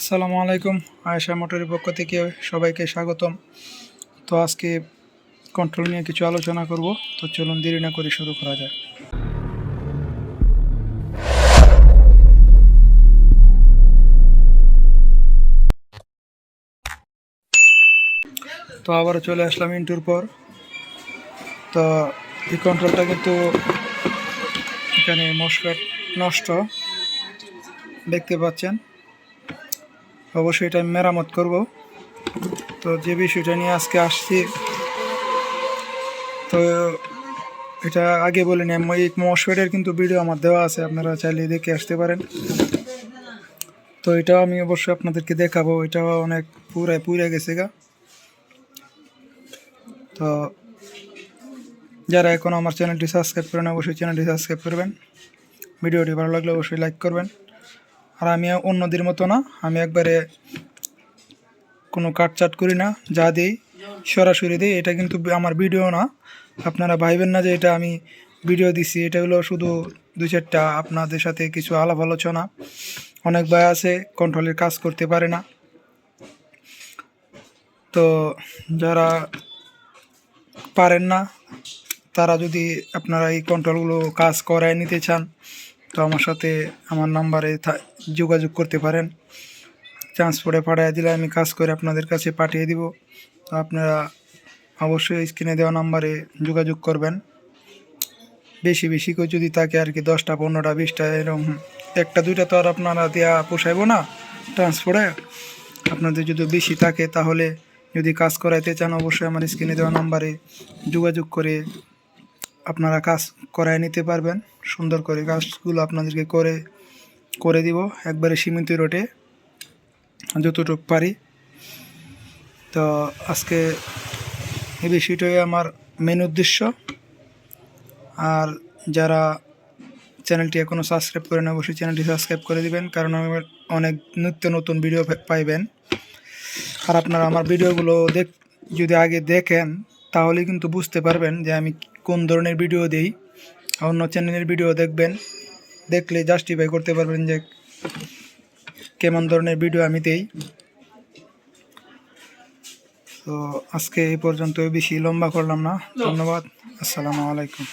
আসসালামু আলাইকুম, আয়েশা মোটরের পক্ষ থেকে সবাইকে স্বাগতম। তো আজকে কন্ট্রোল নিয়ে কিছু আলোচনা করব, তো চলুন দেরি না করে শুরু করা যায় তো আবার চলে আসলাম ইন্টুর পর। তো এই কন্ট্রোলটা কিন্তু এখানে মশফেট নষ্ট, দেখতে পাচ্ছেন। অবশ্যই এটা আমি মেরামত করব। তো যে বিষয়টা নিয়ে আজকে আসছি, তো এটা আগে বলিনি আমি এই মশফেটের কিন্তু ভিডিও আমার দেওয়া আছে, আপনারা চাইলে দেখে আসতে পারেন। তো এটাও আমি অবশ্যই আপনাদেরকে দেখাবো, এটাও অনেক পুরাই পুড়ে গেছে গা। তো যারা এখন আমার চ্যানেলটি সাবস্ক্রাইব করেন, অবশ্যই চ্যানেলটি সাবস্ক্রাইব করবেন। ভিডিওটি ভালো লাগলে অবশ্যই লাইক করবেন। আর আমি অন্যদের মতো না। আমি একবারে কোনো কাটচাট করি না, যা দিই, সরাসরি দিই। এটা কিন্তু আমার ভিডিও না। আপনারা ভাইবেন না যে এটা আমি ভিডিও দিছি। এটা হলো শুধু দু চারটা আপনাদের সাথে কিছু আলাপ আলোচনা। অনেক ভাই আছে কন্ট্রোলের কাজ করতে পারে না। তো যারা পারেন না, তারা যদি আপনারা এই কন্ট্রোলগুলো কাজ করায় নিতে চান তো আমার সাথে আমার নাম্বারে যোগাযোগ করতে পারেন। ট্রান্সপোর্টে পাঠিয়ে দিলে আমি কাজ করে আপনাদের কাছে পাঠিয়ে দিব। তো আপনারা অবশ্যই স্ক্রিনে দেওয়া নাম্বারে যোগাযোগ করবেন। বেশি বেশি করে যদি থাকে আর কি, দশটা, পনেরোটা, বিশটা, এরকম একটা, দুইটা তো আর আপনারা দেওয়া পোষাইব না ট্রান্সপোর্টে। আপনাদের যদি বেশি থাকে তাহলে যদি কাজ করাইতে চান অবশ্যই আমার স্ক্রিনে দেওয়া নাম্বারে যোগাযোগ করে আপনারা কাজ করায় নিতে পারবেন। সুন্দর করে কাজগুলো আপনাদেরকে করে করে দিব একবারে সীমিত রোটে, যতটুকু পারি। তো আজকে এই বিষয়টাই আমার মেন উদ্দেশ্য। আর যারা চ্যানেলটি এখনও সাবস্ক্রাইব করে না অবশ্যই চ্যানেলটি সাবস্ক্রাইব করে দিবেন, কারণ আমার অনেক নিত্য নতুন ভিডিও পাইবেন। আর আপনারা আমার ভিডিওগুলো দেখ যদি আগে দেখেন তাহলে কিন্তু বুঝতে পারবেন যে আমি কোন ধরনের ভিডিও দিই। অন্য চ্যানেলের ভিডিও দেখবেন। দেখলে জাস্টিফাই করতে পারবেন যে কেমন ধরনের ভিডিও আমি দেই। তো আজকে এই পর্যন্ত বেশি লম্বা করলাম না। ধন্যবাদ। আসসালামু আলাইকুম।